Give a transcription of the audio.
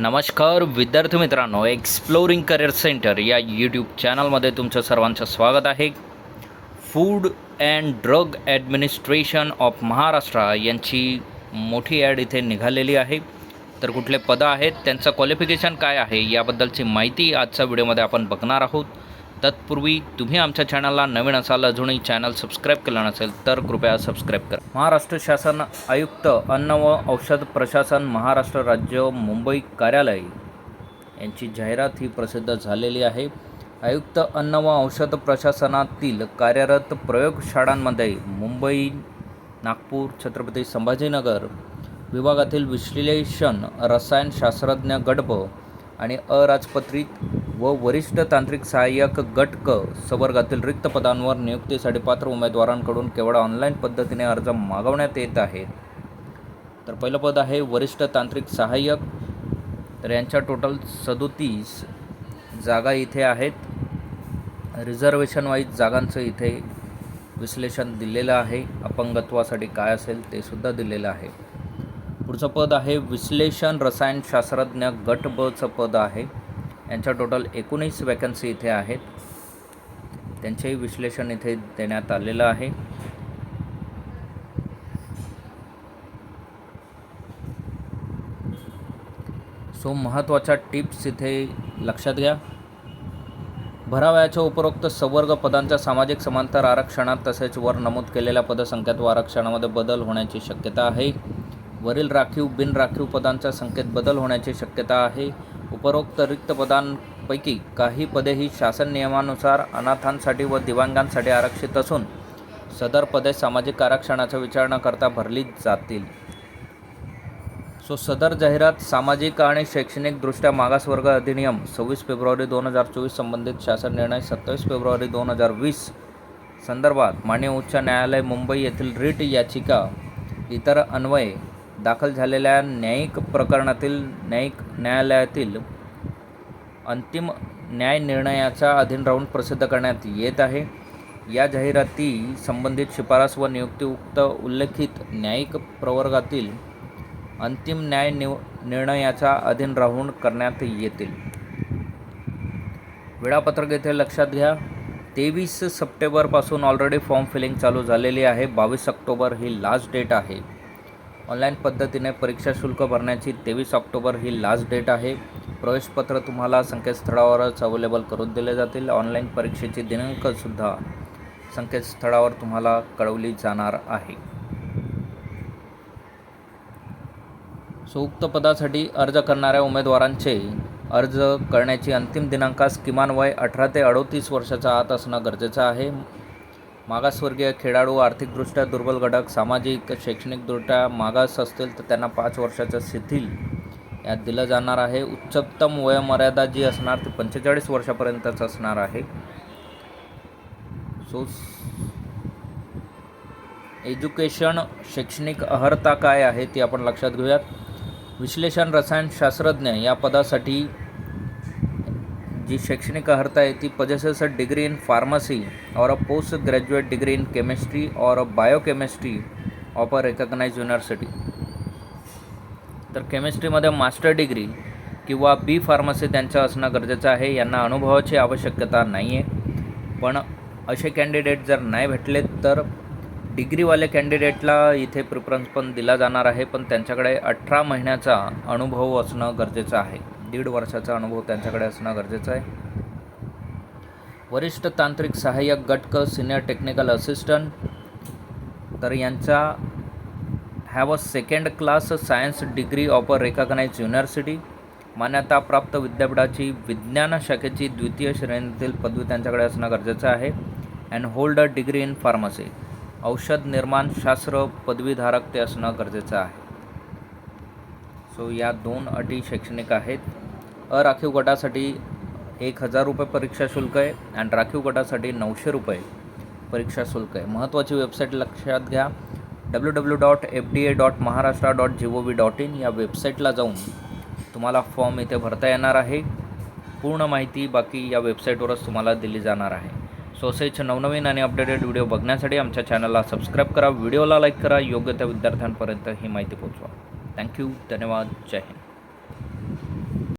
नमस्कार विद्यार्थी मित्रांनो एक्सप्लोरिंग करिअर सेंटर या यूट्यूब चॅनलमध्ये तुमचं सर्वांचं स्वागत आहे. Food and drug administration of Maharashtra यांची मोठी ॲड इथे निघालेली आहे. तर कुठले पदं आहेत त्यांचं क्वालिफिकेशन काय आहे याबद्दलची माहिती आजच्या व्हिडिओमध्ये आपण बघणार आहोत. तत्पूर्वी तुम्ही आमच्या चॅनलला नवीन असाल अजूनही चॅनल सबस्क्राईब केलं नसेल तर कृपया सबस्क्राईब करा. महाराष्ट्र शासन आयुक्त अन्न व औषध प्रशासन महाराष्ट्र राज्य मुंबई कार्यालय यांची जाहिरात ही प्रसिद्ध झालेली आहे. आयुक्त अन्न व औषध प्रशासनातील कार्यरत प्रयोगशाळांमध्ये मुंबई नागपूर छत्रपती संभाजीनगर विभागातील विश्लेषण रसायनशास्त्रज्ञ गडब आणि अराजपत्रित व वरिष्ठ तांत्रिक सहाय्यक गट क संवर्गातील रिक्त पदांवर नियुक्तीसाठी पात्र उमेदवारांकडून केवळ ऑनलाईन पद्धतीने अर्ज मागवण्यात येत आहेत. तर पहिलं पद आहे वरिष्ठ तांत्रिक सहाय्यक. तर यांच्या टोटल सदोतीस जागा इथे आहेत. रिझर्वेशन वाईज जागांचं इथे विश्लेषण दिलेलं आहे. अपंगत्वासाठी काय असेल ते सुद्धा दिलेलं आहे. पुढचं पद आहे विश्लेषण रसायनशास्त्रज्ञ गट बचं पद आहे. यांच्या टोटल एकोणीस वॅकन्सी इथे आहेत. त्यांचेही विश्लेषण इथे देण्यात आलेलं आहे. सो महत्त्वाच्या टिप्स इथे लक्षात घ्या. भरावयाच्या उपरोक्त संवर्ग पदांच्या सामाजिक समांतर आरक्षणात तसेच वर नमूद केलेल्या पदसंख्यात व आरक्षणामध्ये बदल होण्याची शक्यता आहे. वरील राखीव बिनराखीव पदांच्या संख्येत बदल होण्याची शक्यता आहे. उपरोक्त रिक्त पदांपैकी काही पदे ही शासन नियमानुसार अनाथांसाठी व दिव्यांगांसाठी आरक्षित असून सदर पदे सामाजिक आरक्षणाचा विचार न करता भरली जातील. सो सदर जाहिरात सामाजिक आणि शैक्षणिकदृष्ट्या मागासवर्ग अधिनियम सव्वीस फेब्रुवारी दोन हजार चोवीस संबंधित शासन निर्णय सत्तावीस फेब्रुवारी दोन हजार वीस संदर्भात मान्य उच्च न्यायालय मुंबई येथील रिट याचिका इतर अन्वये दाखल झालेल्या न्यायिक प्रकरणातील न्यायिक न्यायालयातील अंतिम न्याय निर्णयाच्या अधीन राहून प्रसिद्ध करण्यात येत आहे. या जाहिराती संबंधित शिफारस व नियुक्ती उक्त उल्लेखित न्यायिक प्रवर्गातील अंतिम न्याय निव निर्णयाच्या अधीन राहून करण्यात येतील. वेळापत्रक येथे लक्षात घ्या. तेवीस सप्टेंबरपासून ऑलरेडी फॉर्म फिलिंग चालू झालेली आहे. बावीस ऑक्टोबर ही लास्ट डेट आहे. ऑनलाईन पद्धतीने परीक्षा शुल्क भरण्याची तेवीस ऑक्टोबर ही लास्ट डेट आहे. प्रवेशपत्र तुम्हाला संकेतस्थळावरच अवेलेबल करून दिले जातील. ऑनलाईन परीक्षेची दिनांकसुद्धा संकेतस्थळावर तुम्हाला कळवली जाणार आहे. सो पदासाठी अर्ज करणाऱ्या उमेदवारांचे अर्ज करण्याची अंतिम दिनांकास किमान वय अठरा ते अडोतीस वर्षाच्या आत असणं गरजेचं आहे. मागासवर्गीय खेळाडू आर्थिकदृष्ट्या दुर्बल घटक सामाजिक शैक्षणिकदृष्ट्या मागास असतील तर त्यांना पाच वर्षाचं शिथिल यात दिलं जाणार आहे. उच्चतम वयोमर्यादा जी असणार ती पंचेचाळीस वर्षापर्यंतच असणार आहे. सो एज्युकेशन शैक्षणिक अर्हता काय आहे ती आपण लक्षात घेऊयात. विश्लेषण रसायनशास्त्रज्ञ या पदासाठी जी शैक्षणिक अर्हता आहे ती possesses a degree in pharmacy और a post graduate degree in chemistry और a biochemistry of a recognize university तर केमिस्ट्रीमध्ये मास्टर डिग्री किंवा बी फार्मसी त्यांचं असणं गरजेचं आहे यांना अनुभवाची आवश्यकता नाही आहे पण असे कॅन्डिडेट जर नाही भेटले तर डिग्रीवाले कॅन्डिडेटला इथे प्रिफरन्स पण दिला जाणार आहे पण त्यांच्याकडे अठरा महिन्याचा अनुभव असणं गरजेचं आहे. दीड वर्षाचा अनुभव त्यांच्याकडे असणं गरजेचं आहे. वरिष्ठ तांत्रिक सहाय्यक गटक सिनियर टेक्निकल असिस्टंट तर यांचा have a second class science degree of a recognize university मान्यताप्राप्त विद्यापीठाची विज्ञान शाखेची द्वितीय श्रेणीतील पदवी त्यांच्याकडे असणं गरजेचं आहे. And hold a degree in pharmacy औषध निर्माण शास्त्र पदवीधारक ते असणं गरजेचं आहे. सो या दोन अटी शैक्षणिक आहेत. अराखीव गटासाठी एक हजार रुपये परीक्षा शुल्क आहे आणि राखीव गटासाठी नऊशे रुपये परीक्षा शुल्क आहे. महत्त्वाची वेबसाईट लक्षात घ्या. W W dot F D A dot Maharashtra dot G O V dot in या वेबसाईटला जाऊन तुम्हाला फॉर्म इथे भरता येणार आहे. पूर्ण माहिती बाकी या वेबसाईटवरच तुम्हाला दिली जाणार आहे. सोसेच नवनवीन आणि अपडेटेड व्हिडिओ बघण्यासाठी आमच्या चॅनलला सबस्क्राईब करा. व्हिडिओला लाईक करा. योग्य त्या विद्यार्थ्यांपर्यंत ही माहिती पोहोचवा. थँक्यू धन्यवाद. जय हिंद.